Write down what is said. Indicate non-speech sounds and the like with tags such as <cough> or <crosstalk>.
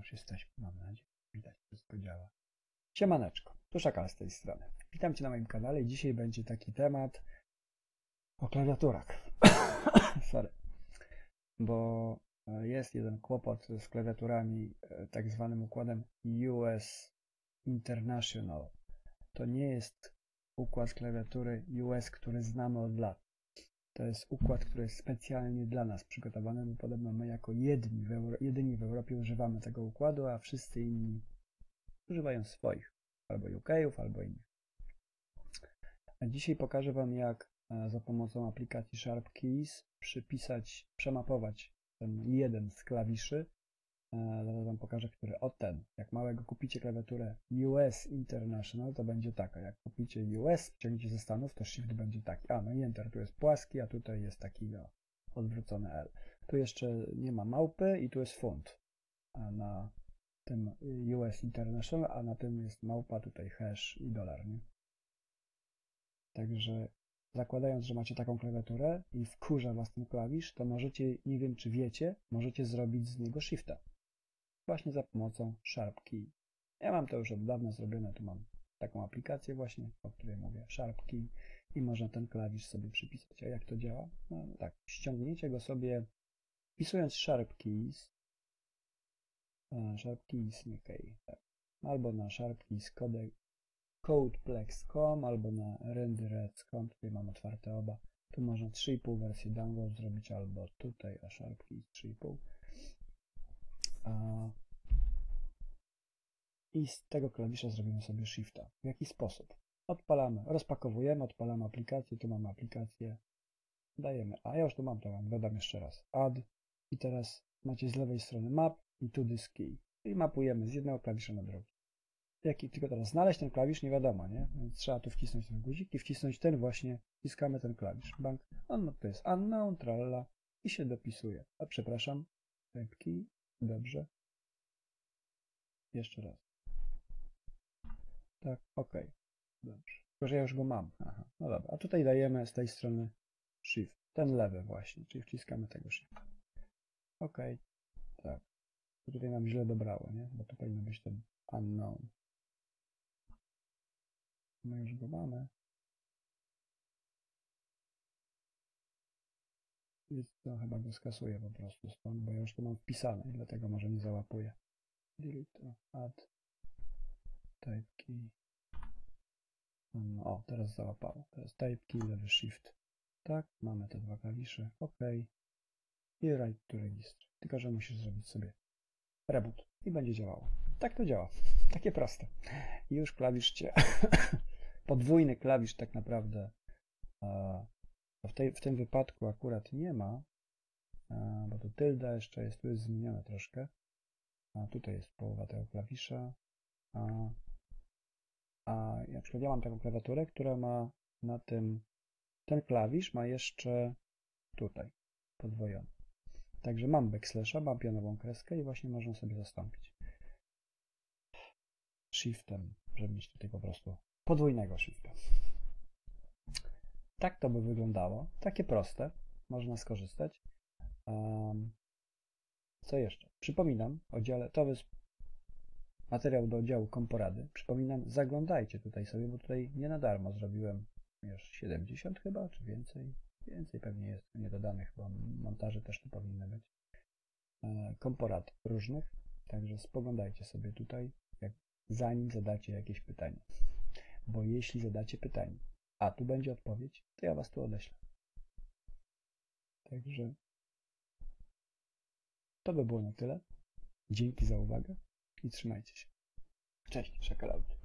już jesteśmy, mam nadzieję. Widać, wszystko działa. Siemaneczko, tu Szakal z tej strony. Witam Cię na moim kanale i dzisiaj będzie taki temat o klawiaturach. <coughs> Sorry. Bo e, jest jeden kłopot z klawiaturami, e, tak zwanym układem US International. To nie jest układ klawiatury US, który znamy od lat. To jest układ, który jest specjalnie dla nas przygotowany, bo podobno my jako jedni w, Euro, jedyni w Europie używamy tego układu, a wszyscy inni używają swoich, albo UK'ów, albo innych. A dzisiaj pokażę Wam, jak e, za pomocą aplikacji Sharp Keys przypisać, przemapować ten jeden z klawiszy. E, zaraz Wam pokażę, który o ten. Jak małego kupicie klawiaturę US International, to będzie taka. Jak kupicie US, wciągniecie ze Stanów, to Shift będzie taki. A, no i Enter tu jest płaski, a tutaj jest taki no, odwrócony L. Tu jeszcze nie ma małpy i tu jest funt. A na tym US International, a na tym jest małpa, tutaj hash i dolar, nie? Także zakładając, że macie taką klawiaturę i wkurza was ten klawisz, to możecie, nie wiem czy wiecie, możecie zrobić z niego shifta. Właśnie za pomocą Sharp Key. Ja mam to już od dawna zrobione, tu mam taką aplikację właśnie, o której mówię, Sharp Key i można ten klawisz sobie przypisać. A jak to działa? No tak, ściągniecie go sobie wpisując Sharp Keys, Sharp Keys, key, tak. albo na Sharp Keys codec codeplex.com albo na renderec.com, tutaj mam otwarte oba. Tu można 3,5 wersji download zrobić albo tutaj, a Sharp Keys 3,5. I z tego klawisza zrobimy sobie Shifta. W jaki sposób? Odpalamy, rozpakowujemy, odpalamy aplikację, tu mamy aplikację, dajemy, a ja już tu mam, to wam dodam jeszcze raz, add i teraz macie z lewej strony map i to this key. I mapujemy z jednego klawisza na drugi. Jaki tylko teraz znaleźć ten klawisz nie wiadomo, nie? Więc trzeba tu wcisnąć ten guzik i wcisnąć ten właśnie, wciskamy ten klawisz. Bank, on to jest unknown, tralla i się dopisuje. A przepraszam, key, dobrze. Jeszcze raz. Tak, ok, dobrze. Tylko, że ja już go mam. Aha, no dobra. A tutaj dajemy z tej strony shift, ten lewy właśnie, czyli wciskamy tego shift. Ok, tak. Tutaj nam źle dobrało, nie? Bo to powinno być ten unknown. My już go mamy. Więc to chyba go skasuje po prostu stąd, bo ja już to mam wpisane i dlatego może nie załapuje. Delete, add, type key. No, o, teraz załapało. Teraz type key, lewy shift. Tak, mamy te dwa klawisze. OK. I write to register. Tylko, że musisz zrobić sobie reboot i będzie działało. Tak to działa. <laughs> Takie proste. I już klawisz cię <laughs> podwójny klawisz tak naprawdę w, tej, w tym wypadku akurat nie ma, bo tu tylda jeszcze jest, tu jest zmienione troszkę. A tutaj jest połowa tego klawisza. A, a na przykład ja mam taką klawiaturę, która ma na tym, ten klawisz ma jeszcze tutaj podwojony. Także mam backslasha, mam pionową kreskę i właśnie można sobie zastąpić shiftem, żeby mieć tutaj po prostu podwójnego shifta. Tak to by wyglądało. Takie proste. Można skorzystać. Um, co jeszcze? Przypominam o dziale, to jest materiał do działu komporady. Przypominam, zaglądajcie tutaj sobie, bo tutaj nie na darmo zrobiłem już 70 chyba, czy więcej. Więcej pewnie jest niedodanych, bo montaże też tu powinny być. E, komporad różnych, także spoglądajcie sobie tutaj, jak, zanim zadacie jakieś pytanie bo jeśli zadacie pytanie, a tu będzie odpowiedź, to ja was tu odeślę. Także to by było na tyle. Dzięki za uwagę i trzymajcie się. Cześć, szakalauty.